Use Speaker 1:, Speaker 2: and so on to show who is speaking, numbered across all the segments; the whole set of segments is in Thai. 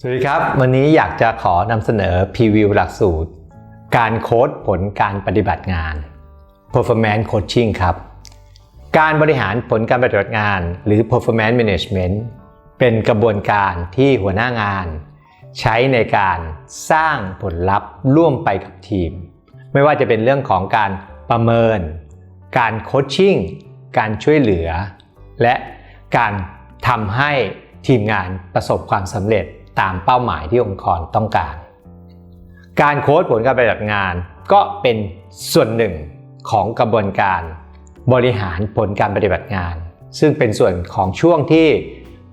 Speaker 1: สวัสดีครับ วันนี้อยากจะขอนำเสนอพรีวิวหลักสูตร การโค้ดผลการปฏิบัติงาน performance coaching ครับ การบริหารผลการปฏิบัติงานหรือ performance management เป็นกระบวนการที่หัวหน้างาน ใช้ในการสร้างผลลัพธ์ร่วมไปกับทีม ไม่ว่าจะเป็นเรื่องของการประเมิน การโคชชิ่งการช่วยเหลือ และการทำให้ทีมงานประสบความสำเร็จ ตามเป้าหมายที่องค์กรต้องการ การโค้ดผลการปฏิบัติงาน ก็เป็นส่วนหนึ่งของกระบวนการบริหารผลการปฏิบัติงาน ซึ่งเป็นส่วนของช่วงที่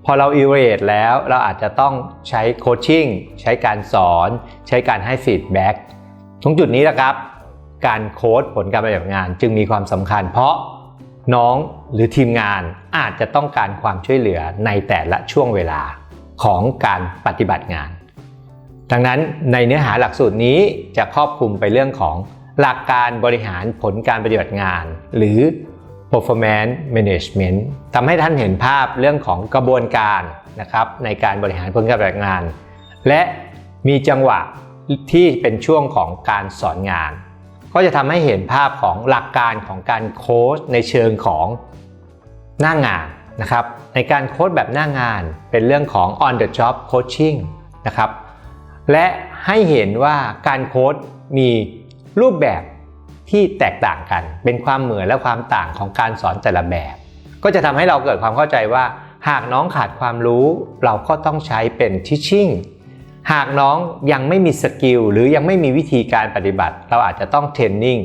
Speaker 1: พอเราอิเวตแล้วเราอาจจะต้องใช้โคชชิ่งใช้การสอน ใช้การให้ฟีดแบ็กตรงจุดนี้นะครับ การโค้ดผลการปฏิบัติงาน จึงมีความสำคัญ เพราะน้องหรือทีมงานอาจจะต้องการความช่วยเหลือในแต่ละช่วงเวลา ของการปฏิบัติงาน ดังนั้นในเนื้อหาหลักสูตรนี้จะครอบคลุมไปเรื่องของหลักการบริหารผลการปฏิบัติงาน หรือ performance management ทำให้ท่านเห็นภาพเรื่องของกระบวนการนะครับในการบริหารผลการปฏิบัติงาน และมีจังหวะที่เป็นช่วงของการสอนงาน ก็จะทำให้เห็นภาพของหลักการของการโค้ชในเชิงของหน้างาน นะครับในการโค้ดแบบหน้างานเป็นเรื่องของ on the job coaching นะครับและให้เห็นว่าการโค้ดมีรูปแบบที่แตกต่างกัน เป็นความเหมือนและความต่างของการสอนแต่ละแบบ ก็จะทำให้เราเกิดความเข้าใจว่า หากน้องขาดความรู้เราก็ต้องใช้เป็น teaching หากน้องยังไม่มีสกิลหรือยังไม่มีวิธีการปฏิบัติ เราอาจจะต้องเทรนนิ่ง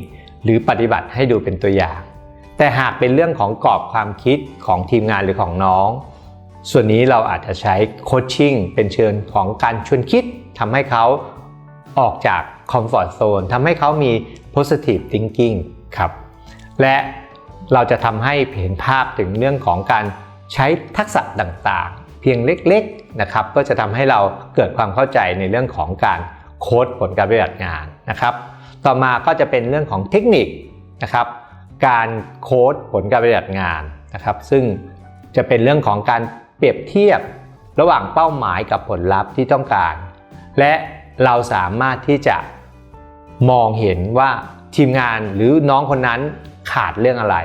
Speaker 1: หรือปฏิบัติให้ดูเป็นตัวอย่าง แต่หากเป็นเรื่องของกรอบความคิดของทีมงานหรือของน้อง ส่วนนี้เราอาจจะใช้โคชชิ่งเป็นเชิญของการชวนคิดทำให้เขาออกจากคอมฟอร์ z โซนทำให้เขามี positive thinking ครับ และเราจะทำให้เห็นภาพถึงเรื่องของการใช้ทักษะต่างๆ เพียงเล็กๆนะครับ ก็จะทำให้เราเกิดความเข้าใจในเรื่องของการโค้ดผลการปฏิบัติงานนะครับ ต่อมาก็จะเป็นเรื่องของเทคนิคนะครับ การโค้ดผลการปฏิบัติงานนะครับ ซึ่งจะเป็นเรื่องของการเปรียบเทียบระหว่างเป้าหมายกับผลลัพธ์ที่ต้องการ และเราสามารถที่จะมองเห็นว่าทีมงานหรือน้องคนนั้นขาดเรื่องอะไร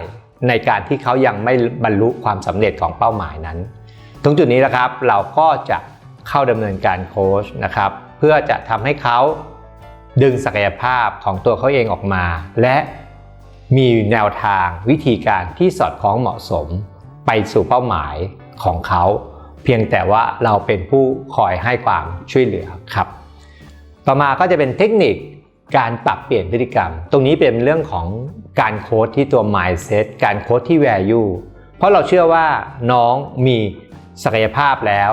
Speaker 1: ในการที่เขายังไม่บรรลุความสำเร็จของเป้าหมายนั้น ตรงจุดนี้นะครับเราก็จะเข้าดำเนินการโค้ชนะครับ เพื่อจะทำให้เขาดึงศักยภาพของตัวเขาเองออกมา และ มีแนวทางวิธีการที่สอดคล้องเหมาะสม ไปสู่เป้าหมายของเขา เพียงแต่ว่าเราเป็นผู้คอยให้ความช่วยเหลือครับ ต่อมาก็จะเป็นเทคนิคการปรับเปลี่ยนพฤติกรรม ตรงนี้เป็นเรื่องของการโค้ดที่ตัว mindset การโค้ดที่ value เพราะเราเชื่อว่าน้องมีศักยภาพแล้ว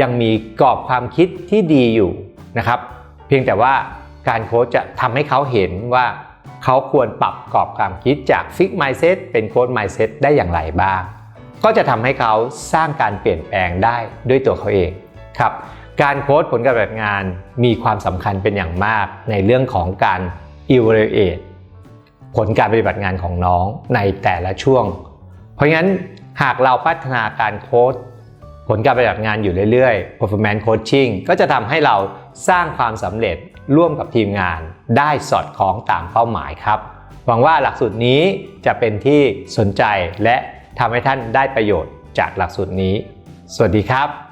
Speaker 1: ยังมีกรอบความคิดที่ดีอยู่นะครับ เพียงแต่ว่าการโค้ชจะทำให้เขาเห็นว่า เขาควรปรับกรอบความคิดจาก fix mindset เป็นโค้ด mindset ได้อย่างไรบ้าง ก็จะทำให้เขาสร้างการเปลี่ยนแปลงได้ด้วยตัวเขาเองครับการโค้ดผลการปฏิบัติงานมีความสำคัญเป็นอย่างมากในเรื่องของการ evaluate ผลการปฏิบัติงานของน้องในแต่ละช่วง เพราะงั้นหากเราพัฒนาการโค้ดผลการปฏิบัติงานอยู่เรื่อยๆ performance coaching ก็จะทำให้เราสร้างความสำเร็จ ร่วมกับทีมงานได้สอดคล้องตามเป้าหมายครับ หวังว่าหลักสูตรนี้จะเป็นที่สนใจและทำให้ท่านได้ประโยชน์จากหลักสูตรนี้ สวัสดีครับ